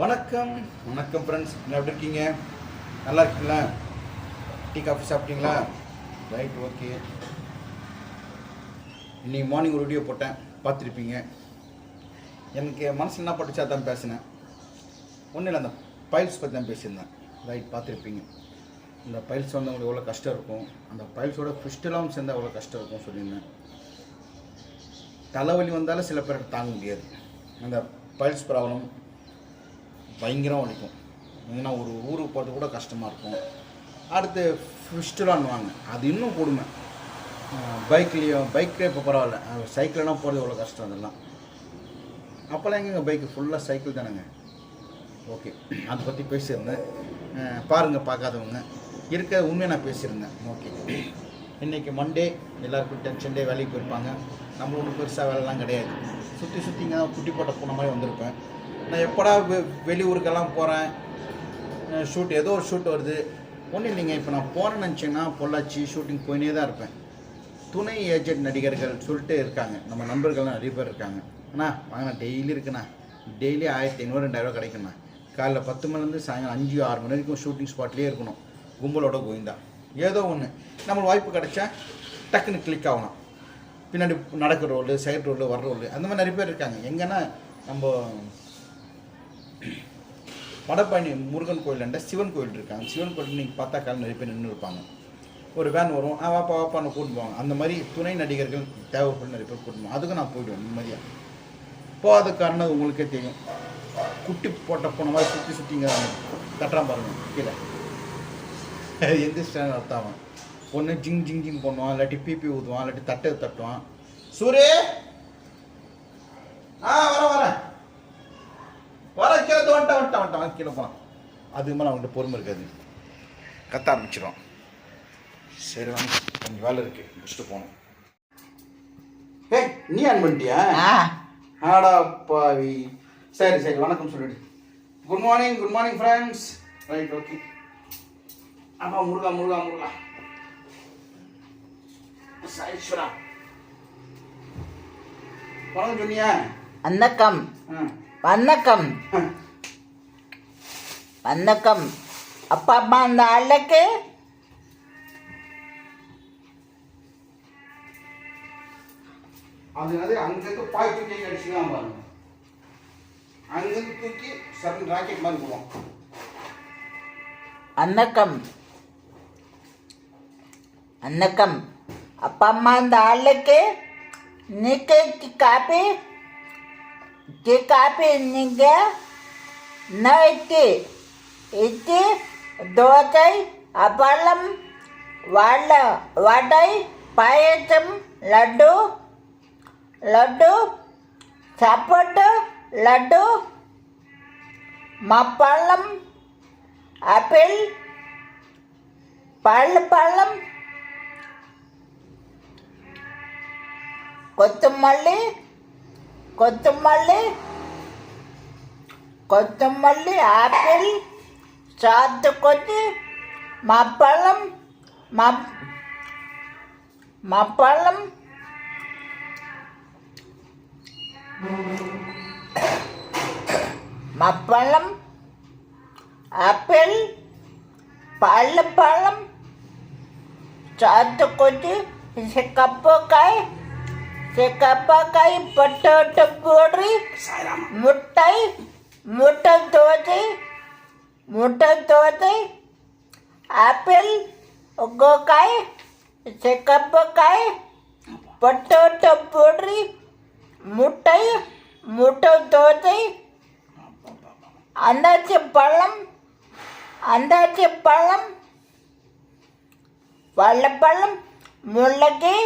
வணக்கம். வணக்கம் ஃப்ரெண்ட்ஸ் என்ன எப்படி இருக்கீங்க? நல்லா இருக்கீங்களா? டீ காஃபி சாப்பிட்டீங்களா? ரைட் ஓகே இன்னைக்கு மார்னிங் ஒரு வீடியோ போட்டேன். பார்த்துருப்பீங்க. எனக்கு மனசில் என்ன பட்டுச்சா தான் பேசினேன். ஒன்றும் இல்லை அந்த பைல்ஸ் பற்றி தான் பேசியிருந்தேன். ரைட் பார்த்துருப்பீங்க. இந்த பைல்ஸ் வந்து உங்களுக்கு எவ்வளோ கஷ்டம் இருக்கும்? அந்த பைல்ஸோட ஃபிஸ்டெல்லாம் சேர்ந்தால் எவ்வளோ கஷ்டம் இருக்கும் சொல்லியிருந்தேன். தலைவலி வந்தாலும் சில பேருக்கு தாங்க முடியாது. அந்த பல்ஸ் ப்ராப்ளம் பயங்கரம் வலிக்கும் ஏன்னா ஒரு ஊருக்கு போகிறது கூட கஷ்டமாக இருக்கும். அடுத்து ஃபிஸ்டலான்னுவாங்க அது இன்னும் கொடுமை. பைக்லேயும் பைக்லேயே இப்போ பரவாயில்ல. சைக்கிள்லாம் போகிறது எவ்வளோ கஷ்டம் அதெல்லாம். அப்போல்லாம் எங்கேங்க பைக்கு ஃபுல்லாக சைக்கிள் தானேங்க? ஓகே அதை பற்றி பேசியிருந்தேன். பாருங்கள் பார்க்காதவங்க. இருக்க உண்மையை நான் பேசியிருந்தேன். ஓகே இன்றைக்கி மண்டே எல்லாருக்கும் டென்ஷன் டே வேலைக்கு போயிருப்பாங்க. நம்ம ஒன்றும் பெருசாக வேலைலாம் கிடையாது. சுற்றி சுற்றி இங்கே தான் குட்டி போட்ட போன மாதிரி வந்திருப்பேன். நான் எப்படா வெ வெளியூருக்கெல்லாம் போகிறேன் ஷூட் ஏதோ ஒரு ஷூட் வருது. ஒன்றும் இல்லைங்க இப்போ நான் போகிறேன்னு நினச்சிங்கன்னா பொள்ளாச்சி ஷூட்டிங் போயினே தான் இருப்பேன். துணை ஏஜென்ட் நடிகர்கள் சொல்லிட்டு இருக்காங்க. நம்ம நண்பர்கள்லாம் நிறைய பேர் இருக்காங்க. அண்ணா வாங்கண்ணா டெய்லி இருக்குண்ணா. டெய்லி ஆயிரத்தி ஐநூறு ரெண்டாயிரம் கிடைக்குண்ணா காலைல பத்து மணிலேருந்து சாயங்காலம் அஞ்சு ஆறு மணி வரைக்கும் ஷூட்டிங் ஸ்பாட்லேயே இருக்கணும். கும்பலோட கோவிந்தா. ஏதோ ஒன்று நம்மளுக்கு வாய்ப்பு கிடைச்சா டக்குன்னு கிளிக் ஆகணும். பின்னாடி நடக்கிற ரோல் சைடு ரோல் வர்ற ரோல் அந்த மாதிரி நிறைய பேர் இருக்காங்க. எங்கன்னா நம்ம வடபழனி முருகன் கோயிலாண்ட சிவன் கோயில் இருக்காங்க சிவன் கோயில் நீங்கள் பார்த்தா காலம் நிறைய பேர் நின்று இருப்பாங்க. ஒரு வேன் வரும். ஆ வாப்பா வாப்பான்னு கூட்டிட்டு போவாங்க. அந்த மாதிரி துணை நடிகர்கள் தேவைப்படும் நிறைய பேர் கூட்டிட்டு போவோம் அதுக்கு நான் போயிடுவேன் நிம்மதியாக போகாத காரணம் உங்களுக்கே தெரியும். குட்டி போட்ட போன மாதிரி சுற்றி சுற்றிங்க தட்டுறான் பாருங்க கீழே. எந்த ஸ்டாண்ட் அர்த்தம் ஒன்று ஜிங் ஜிங் ஜிங் பண்ணுவான். இல்லாட்டி பிபி ஊதுவான். இல்லாட்டி தட்டை தட்டுவான். சூரே! வந்துட்டேன் வந்துட்டேன் வந்துட்டேன் கீழே போனான் அதுக்கு மேலே அவங்கள்ட்ட பொறுமை இருக்காது. கத்த ஆரம்பிச்சிடும் சரி வாங்க. கொஞ்சம் வேலை இருக்கு. முடிச்சுட்டு போகணும். ஏய் நீ ஆன் பண்ணிட்டியா? ஆ. ஆடா பாவி. சரி சரி வணக்கம் சொல்லிடு. Good morning good morning friends right okay அப்பா முருகா முருகா முருகா. சாய்ஸ்வரா வணக்கம் சொன்னியா வணக்கம். வணக்கம். ஆ. வணக்கம். அப்பா அம்மா அந்த ஆளுக்கு? அது அது அங்கேருந்து பாய் தூக்கி அடிச்சுதான் பாருங்க அங்கேருந்து தூக்கி சரண் ராக்கெட் மாதிரி போடுவோம் வணக்கம். வணக்கம். அப்பா அம்மா அந்த ஆளுக்கு? நீக்கு காப்பி டீ காப்பி நீங்க? நைட்டு. இட்லி தோசை அப்பளம் வடை வடை பாயசம் லட்டு லட்டு சப்போட்டு லட்டு மப்பழம் ஆப்பிள் பழப்பழம் கொத்தமல்லி கொத்தமல்லி கொத்தமல்லி ஆப்பிள் சாத்துக்குடி மப்பழம் மப் மப்பழம் மப்பழம் ஆப்பிள் பழப்பழம் சாத்துக்குடி சிக்கப்பக்காய் சிக்கப்பக்காய் பொட்டோட்டோ பூரி முட்டை முட்டை தோசை முட்டை தோசை ஆப்பிள் உங்கக்காய் சிக்கப்பக்காய் பொட்டோட்டோ பூரி முட்டை முட்டை தோசை அந்தாச்சி பழம் அந்தாச்சி பழம் வாழைப்பழம் முள்ளகி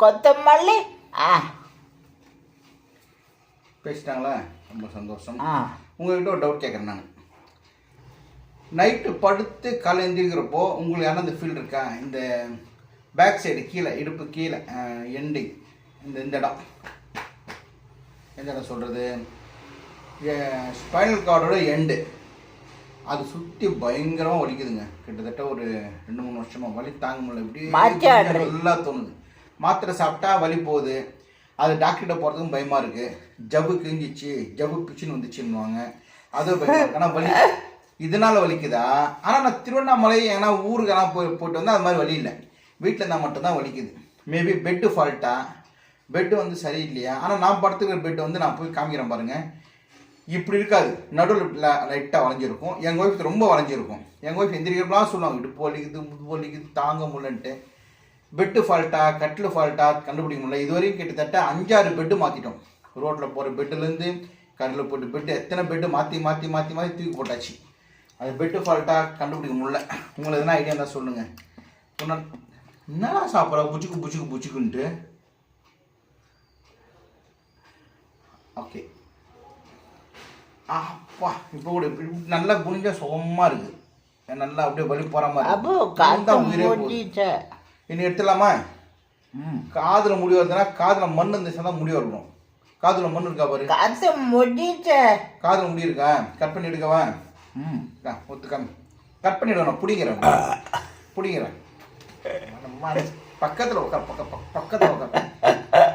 கொத்தமல்லி ஆ. பேசிட்டாங்களா? ரொம்ப சந்தோஷம். ஆ. உங்கள்கிட்ட ஒரு டவுட் கேட்குறேன் நான். நைட்டு படுத்து காலை எந்திரிக்கிறப்போ உங்களுக்கு யாரும் அந்த ஃபீல் இருக்கா? இந்த பேக் சைடு கீழே இடுப்பு கீழே எண்டிங் இந்த இந்த இடம். எந்த இடம் சொல்கிறது ஸ்பைனல் கார்டோட எண்டு அது சுற்றி பயங்கரமாக வலிக்குதுங்க. கிட்டத்தட்ட ஒரு ரெண்டு மூணு வருஷமாக வலி தாங்க முடியல. இப்படி. நல்லா தோணுது. மாத்திரை சாப்பிட்டா வலி போகுது. அது டாக்டர்கிட்ட போகிறதுக்கும் பயமாக இருக்குது ஜவ்வு கிழிஞ்சிச்சு. ஜவ்வு பிச்சுன்னு வந்துச்சுன்னுவாங்க. அது பயமா ஆனால் வலி இதனால வலிக்குதா? ஆனால் நான் திருவண்ணாமலை ஏன்னா ஊருக்கு எல்லாம் போய் போயிட்டு வந்தால் அது மாதிரி வலி இல்லை. வீட்டில் இருந்தால் மட்டும்தான் வலிக்குது. மேபி பெட்டு ஃபால்ட்டா பெட்டு வந்து சரியில்லையா? ஆனால் நான் படுத்துக்கிற பெட்டு வந்து நான் போய் காமிக்கிறேன் பாருங்க. இப்படி இருக்காது. நடுவில் லைட்டாக வளைஞ்சிருக்கும். எங்கள் ஒய்ஃப் ரொம்ப வளைஞ்சிருக்கும். எங்கள் ஒய்ஃப் எந்திரிக்கிறப்பெல்லாம் சொல்லுவாங்க இடுப்பு வலிக்குது முது வலிக்குது தாங்க முடியலன்ட்டு. பெட்டு ஃபால்ட்டா கட்டில் ஃபால்ட்டா கண்டுபிடிக்க முடியல. இது வரைக்கும் கிட்டத்தட்ட அஞ்சாறு பெட்டு மாற்றிட்டோம் ரோட்டில் போகிற பெட்டுலேருந்து கட்டில் போட்டு பெட்டு எத்தனை பெட்டு மாற்றி மாற்றி மாற்றி மாற்றி தூக்கி போட்டாச்சு. அது பெட்டு ஃபால்ட்டா கண்டுபிடிக்க முடியல. உங்களுக்கு எதனா ஐடியா இருந்தால் சொல்லுங்கள் என்னடா சாப்பிட்ற? புச்சுக்கு புச்சுக்கு புச்சுக்குன்ட்டு. ஓகே அப்பா இப்போ கூட நல்லா குனிஞ்சா சுகமாக இருக்குது நல்லா அப்படியே வலி போகிற மாதிரி பாபு இருக்கு. காத்து இருந்தா உயிரே போகுது. முடிச்ச. இனி எடுத்துடலாமா? ம். காதில் முடி வருதுன்னா காதில் மண் இருந்துச்சுன்னா தான் முடி வரணும். காதில் மண் இருக்கா பாரு? காதில் முடி இருக்கா? கட் பண்ணி எடுக்கவா? ம் ஒத்துக்காம. கட் பண்ணிவிடுவேன் பிடிங்கிறேன் பிடிங்கிறேன் பக்கத்தில் உட்கார் பக்க பக்க- பக்கத்தில் உட்கார்.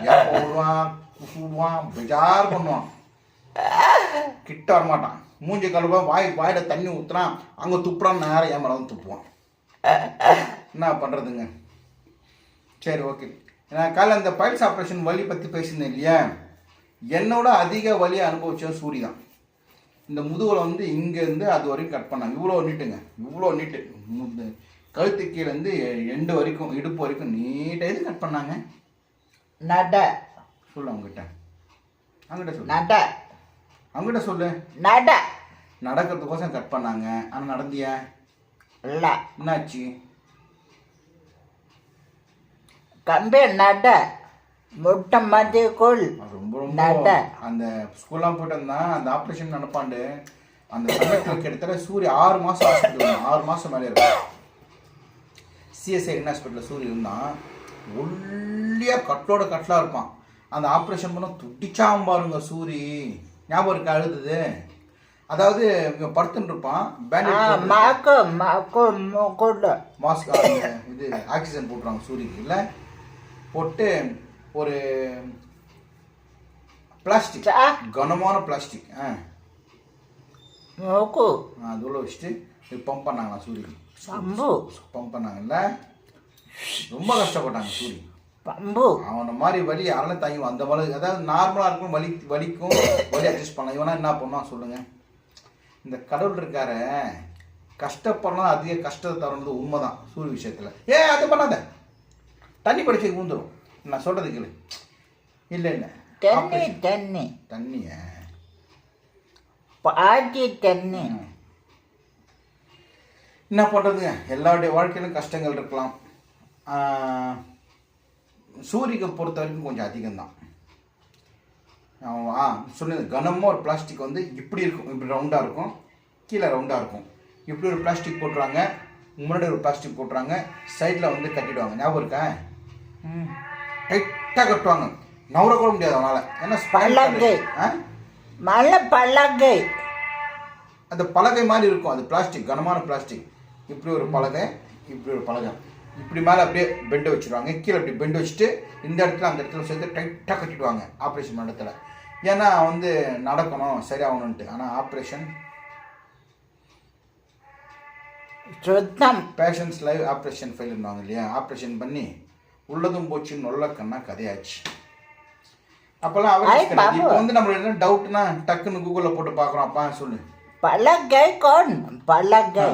எப்போ விடுவான் விடுவான் பெஜார் பண்ணுவான். கிட்ட வரமாட்டான். மூஞ்சி கழுவான் வாய் வாயில தண்ணி ஊற்றுறான் அங்கே துப்புறான் நேரம் என் மேலே துப்புவான். என்ன பண்ணுறதுங்க சரி ஓகே. நான் காலைல இந்த பைல்ஸ் ஆப்ரேஷன் வலி பற்றி பேசியிருந்தேன் இல்லையா? என்னோட அதிக வலியை அனுபவிச்சது சூரி தான் இந்த முதுகில் வந்து இங்கேருந்து அது வரைக்கும் கட் பண்ணாங்க. இவ்வளோ நீட்டுங்க. இவ்வளோ நீட்டு. முது கழுத்து கீழேருந்து எண்டு வரைக்கும் இடுப்பு வரைக்கும் நீட்டாக எது கட் பண்ணாங்க? நட. சொல்லு அவங்ககிட்ட அவங்ககிட்ட சொல்லு. நட. அவங்ககிட்ட சொல்லு. நட. நடக்கிறதுக்கோசம் கட் பண்ணாங்க. ஆனால் நடந்தியா? இல்ல. என்னாச்சு? கம்பி நட. முட்டை அது ரொம்ப ரொம்ப. அந்த ஸ்கூல்லாம் போயிட்டு இருந்தான் அந்த ஆப்ரேஷன் நடப்பாண்டு. அந்த சமயத்தில் கிட்டத்தட்ட சூரிய ஆறு மாதம் ஹாஸ்பிட்டல் ஆறு மாதம் மேலே இருக்கும் சிஎஸ்ஐ ஹாஸ்பிட்டலில் சூரிய இருந்தான். ஒல்லியாக கட்டோட கட்டலாக இருப்பான். அந்த ஆப்ரேஷன் பண்ண துடிச்சாம் பாருங்க சூரி. ஞாபகம் இருக்கா அழுதுது? அதாவது படுத்துட்டு இருப்பான். மாஸ்க் இது ஆக்சிஜன் போட்டுருவாங்க சூரியக்கு இல்லை? போட்டு ஒரு பிளாஸ்டிக் கனமான பிளாஸ்டிக் ஆ. மூக்கு அது உள்ள வச்சுட்டு பம்ப் பண்ணாங்களா சூரியக்கு பம்பு பம்ப் பண்ணாங்கல்ல? ரொம்ப கஷ்டப்பட்டாங்க சூரி பம்பு. அவனை மாதிரி வலி அரணை தாங்கி அந்த வலி அதாவது நார்மலாக இருக்கும் வலி வலிக்கும் வலி அட்ஜஸ்ட் பண்ணலாம். இவனா என்ன பண்ணுவான் சொல்லுங்க. இந்த கடவுள் இருக்கார கஷ்டப்படலாம் அதிக கஷ்டத்தை தரணுது உண்மைதான் சூரிய விஷயத்தில். ஏ அது பண்ணாத. தண்ணி படிச்சு ஊந்துடும் நான் சொல்றது கேளு. இல்லை இல்லை. தண்ணி தண்ணி. தண்ணிய. பாட்டி தண்ணி. என்ன பண்ணுறதுங்க எல்லாருடைய வாழ்க்கையிலும் கஷ்டங்கள் இருக்கலாம். சூரியக்கு பொறுத்த வரைக்கும் கொஞ்சம் அதிகம்தான். ஆ சொன்னது கனமாக ஒரு பிளாஸ்டிக் வந்து இப்படி இருக்கும். இப்படி ரவுண்டாக இருக்கும். கீழே ரவுண்டாக இருக்கும். இப்படி ஒரு பிளாஸ்டிக் போட்டுருவாங்க முன்னாடி ஒரு பிளாஸ்டிக் போட்டுறாங்க. சைடில் வந்து கட்டிடுவாங்க. ஞாபகம் இருக்கா? ம். டைட்டாக கட்டுவாங்க. நவர கூட முடியாது அவனால். ஏன்னா. ஆ? மல்ல பல்லகை அந்த பலகை மாதிரி இருக்கும். அது பிளாஸ்டிக் கனமான பிளாஸ்டிக் இப்படி ஒரு பலகை இப்படி ஒரு பலகை. இப்படி மேலே அப்படியே பெண்டை வச்சுருவாங்க. கீழே அப்படி பெண்டு வச்சுட்டு இந்த இடத்துல அந்த இடத்துல சேர்த்து டைட்டாக கட்டிடுவாங்க ஆப்ரேஷன் இடத்துல ஏன்னா வந்து நடக்கணும் சரியாகணுன்ட்டு ஆனால் ஆப்ரேஷன் சுத்தம். பேஷன்ஸ் லைவ் ஆப்ரேஷன் ஃபெயில்னுவாங்க இல்லையா? ஆப்ரேஷன் பண்ணி உள்ளதும் போச்சு நொல்ல கண்ணா கதையாச்சு. அப்போல்லாம் ஐ, அவர் பாபு. இப்போ வந்து நம்மளுக்கு என்ன டவுட்னா டக்குன்னு கூகுளில் போட்டு பார்க்குறோம் அப்பா சொல்லு. பலகை கோன் பலகை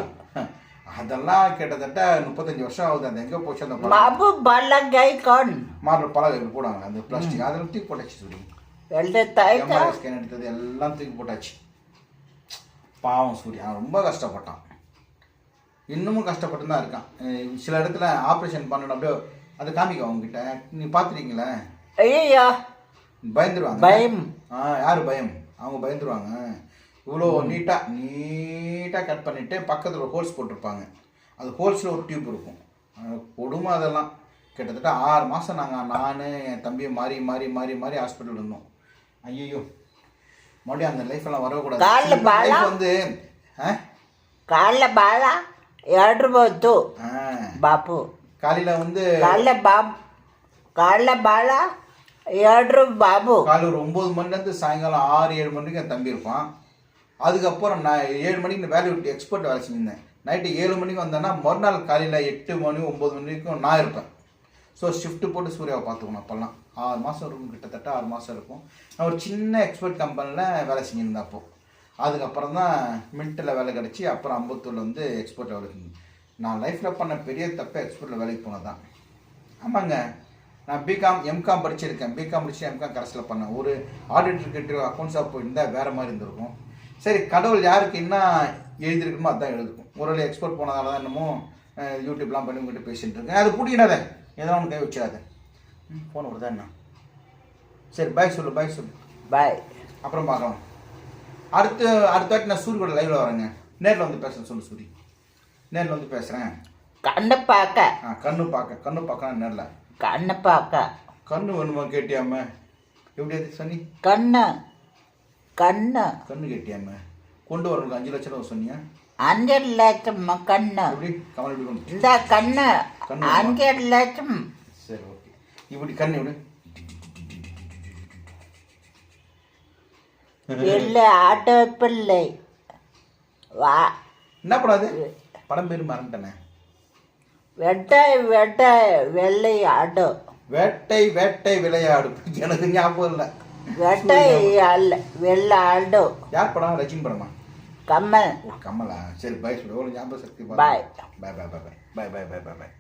அதெல்லாம் கிட்டத்தட்ட முப்பத்தஞ்சு வருஷம் ஆகுது அந்த எங்கே போச்சு அந்த? மாபு பலகை கோன் மாடுற பலகை போடுவாங்க அந்த பிளாஸ்டிக் அதில் தூக்கி போட்டாச்சு சொல்லி. ஸ்கேன் எடுத்தது எல்லாம் தூக்கி போட்டாச்சு. பாவம் சூர்யா ரொம்ப கஷ்டப்பட்டான். இன்னமும் கஷ்டப்பட்டு தான் இருக்கான் சில இடத்துல ஆப்ரேஷன் பண்ணணும் அப்படியே அதை காமிக்க அவங்ககிட்ட நீ பார்த்துருக்கீங்களே ஐயோ பயந்துருவாங்க பயம் ஆ யார் பயம் அவங்க பயந்துருவாங்க இவ்வளோ நீட்டாக நீட்டாக கட் பண்ணிவிட்டு பக்கத்தில் ஒரு ஹோல்ஸ் போட்டிருப்பாங்க அது ஹோல்ஸில் ஒரு டியூப் இருக்கும் அஹ் கொடுமை அதெல்லாம் கிட்டத்தட்ட ஆறு மாதம் நாங்கள் நான் என் தம்பியை மாறி மாறி மாறி மாறி ஹாஸ்பிட்டல் இருந்தோம் ஐயோ மறுபடியும் அந்த லைஃப் எல்லாம் வரக்கூடாது கால்ல இந்த பாலா? life வந்து ஆ ಕಾಲ ಬಾಳ ಎರಡು ಬಂತು ஆ ಬಾಪು காலையில வந்து காலைல பாப் காலைல பாலா ஏழு பாபு. காலையில் ஒரு ஒம்பது மணிலேருந்து சாயங்காலம் ஆறு ஏழு மணிக்கு என் தம்பி இருப்பான். அதுக்கப்புறம் நான் ஏழு மணிக்கு நான் வேலை விட்டு எக்ஸ்பர்ட் வேலை செஞ்சிருந்தேன். நைட்டு ஏழு மணிக்கு வந்தேன்னா மறுநாள் காலையில் எட்டு மணி ஒம்பது மணிக்கும் நான் இருப்பேன். ஸோ ஷிஃப்ட்டு போட்டு சூர்யாவை பார்த்துக்கணும் அப்போல்லாம். ஆறு மாதம் இருக்கும் கிட்டத்தட்ட ஆறு மாதம் இருக்கும். நான் ஒரு சின்ன எக்ஸ்பர்ட் கம்பெனியில் வேலை செஞ்சுருந்தேன் அப்போது அதுக்கப்புறம் தான் மின்ட்டில் வேலை கிடச்சி அப்புறம் அம்பத்தூரில் வந்து எக்ஸ்போர்ட் வேலை செஞ்சேன். நான் லைஃப்பில் பண்ண பெரிய தப்பே எக்ஸ்போர்ட்டில் வேலைக்கு போனது தான் ஆமாங்க. நான் பிகாம் எம்காம் படிச்சிருக்கேன். பிகாம் படிச்சு எம்காம் கரஸில் பண்ணேன். ஒரு ஆடிட்டர் கிட்ட அக்கௌண்ட்ஸாக போயிருந்தால் வேறு மாதிரி இருந்திருக்கும். சரி கடவுள் யாருக்கு என்ன எழுதியிருக்குமோ அதான் எழுதிருக்கும் ஒரு வேளை எக்ஸ்போர்ட் போனதால தான் என்னமோ யூடியூப்லாம் பண்ணி உங்கள்கிட்ட பேசிட்டு இருக்கேன். அது பிடிக்கிறாத ஏதோ ஒன்று கை வச்சிடாத. ஃபோன் வருதா என்ன? சரி பாய் சொல்லு பாய் சொல்லு. பாய் அப்புறம் பார்க்கலாம். அடுத்து அடுத்த வாட்டி நான் சூரிய கூட லைவில் வரேங்க. நேரில் வந்து பேசுகிறேன் சொல்லு சூரி. நேரில் வந்து பேசுகிறேன் கண்ணு பார்க்க. ஆ கண்ணு பார்க்க. கண்ணு பார்க்க நேரில். கண்ணு பார்க்க. கண்ணு வேணுமா கேட்டியாம? எப்படி அது சொன்னி கண்ணு. கண்ணு. கண்ணு கேட்டியாம? கொண்டு வரணும் அஞ்சு லட்சம் ரூபா சொன்னியா? அஞ்சு லட்சம் கண்ணு. எப்படி? கமல் எப்படி கொண்டு இந்த கண்ணு. கண்ணு அஞ்சு லட்சம். சரி ஓகே. இப்படி கண்ணு இப்படி இல்லை ஆட்டோ பிள்ளை வா. என்ன அது? படம் பேர் மறந்துட்டேனே. வெட்டை வெட்டை வெள்ளை ஆட்டோ வேட்டை வேட்டை விளையாடு. எனக்கு ஞாபகம் இல்லை. வெட்டை அல்ல வெள்ளை ஆட்டோ யார் படம்? ரஜினி படமா? கம்மல் ஓ கமலா. சரி பாய் சொல்லு எவ்வளோ ஞாபக சக்தி. பாய் பாய் பாய் பாய் பாய் பாய் பாய் பாய் பாய்